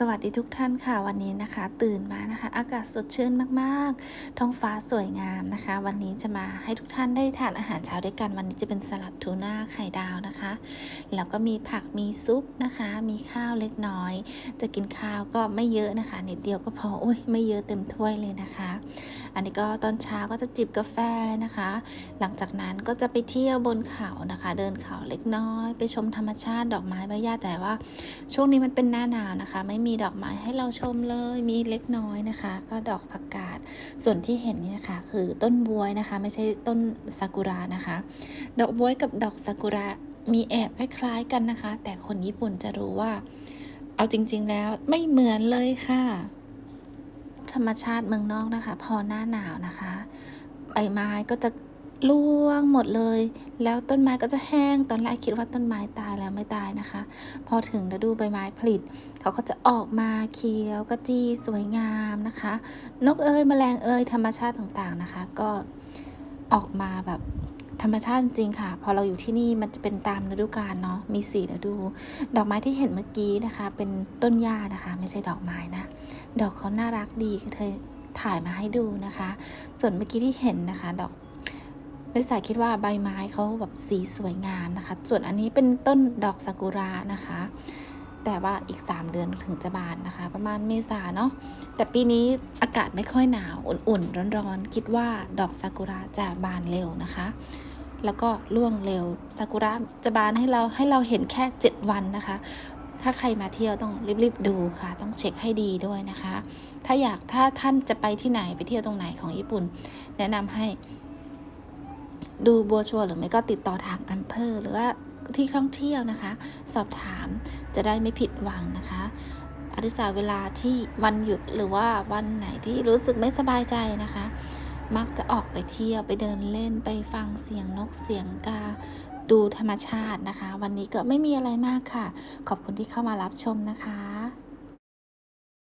สวัสดีทุกท่านค่ะวันนี้นะคะ ตื่นมานะคะ อากาศสดชื่นมากๆ ท้องฟ้าสวยงามนะคะ วันนี้จะมาให้ทุกท่านได้ทานอาหารเช้าด้วยกันวันนี้จะเป็นสลัดทูน่าไข่ดาวนะคะ แล้วก็มีผักมีซุปนะคะ มีข้าวเล็กน้อย จะกินข้าวก็ไม่เยอะนะคะนิดเดียวก็พออุ้ยไม่เยอะเต็มถ้วยเลยนะคะ อันนี้ก็ตอนเช้าก็จะจิบกาแฟนะคะ หลังจากนั้นก็จะไปเที่ยวบนเขานะคะ เดินเขาเล็กน้อย ไปชมธรรมชาติดอกไม้ใบหญ้าแต่ว่า ช่วงนี้มันเป็นหน้าหนาวนะคะ ไม่มีดอกไม้ให้เราชมเลยมีเล็กน้อยนะคะ ก็ดอกผักกาดส่วนที่เห็นนี่นะคะคือต้นบวยนะคะ ไม่ใช่ต้นซากุระนะคะ ดอกบวยกับดอกซากุระมีแอบคล้ายๆกันนะคะ แต่คนญี่ปุ่นจะรู้ว่า เอาจริง ๆ แล้วไม่เหมือนเลยค่ะ ธรรมชาติเมืองนอกนะคะ พอหน้าหนาวนะคะใบไม้ก็จะร่วงหมดเลย แล้วต้นไม้ก็จะแห้ง ตอนแรกคิดว่าต้นไม้ตายแล้วไม่ตายนะคะ พอถึงฤดูใบไม้ผลิเขาก็จะออกมาเขียวกระจีสวยงามนะคะ นกเอ้ยแมลงเอ้ยธรรมชาติต่างๆนะคะ ก็ออกมาแบบ ธรรมชาติจริงค่ะ พอเราอยู่ที่นี่มันจะเป็นตามฤดูกาลเนาะมีสีฤดู ดอกไม้ที่เห็นเมื่อกี้นะคะ เป็นต้นหญ้านะคะ ไม่ใช่ดอกไม้นะ ดอกเขาน่ารักดีเธอถ่ายมาให้ดูนะคะ ส่วนเมื่อกี้ที่เห็นนะคะ ดอกลิสาคิดว่าใบไม้เขาแบบสีสวยงามนะคะ ส่วนอันนี้เป็นต้นดอกซากุระนะคะ แต่ว่าอีก 3 เดือนถึงจะบานนะคะ ประมาณเมษาเนาะแต่ปีนี้อากาศไม่ค่อยหนาวอุ่นๆ ร้อนๆ คิดว่าดอกซากุระจะบานเร็วนะคะ แล้วก็ร่วงเร็วซากุระจะบานให้เราให้เราเห็นแค่ 7 วันนะคะ ถ้าใครมาเที่ยวต้องรีบๆดูค่ะ ต้องเช็คให้ดีด้วยนะคะ ถ้าอยากถ้าท่านจะไปที่ไหนไปเที่ยวตรงไหนของญี่ปุ่น แนะนำให้ดูบัวชัวหรือไม่ก็ติดต่อทางอำเภอหรือว่า ที่ท่องเที่ยวนะคะ สอบถามจะได้ไม่ผิดหวังนะคะอธิษฐานเวลาที่วันหยุดหรือว่าวันไหนที่รู้สึกไม่สบายใจนะคะ มักจะออกไปเที่ยวไปเดินเล่นไปฟังเสียงนกเสียงกาดูธรรมชาตินะคะ วันนี้ก็ไม่มีอะไรมากค่ะ ขอบคุณที่เข้ามารับชมนะคะ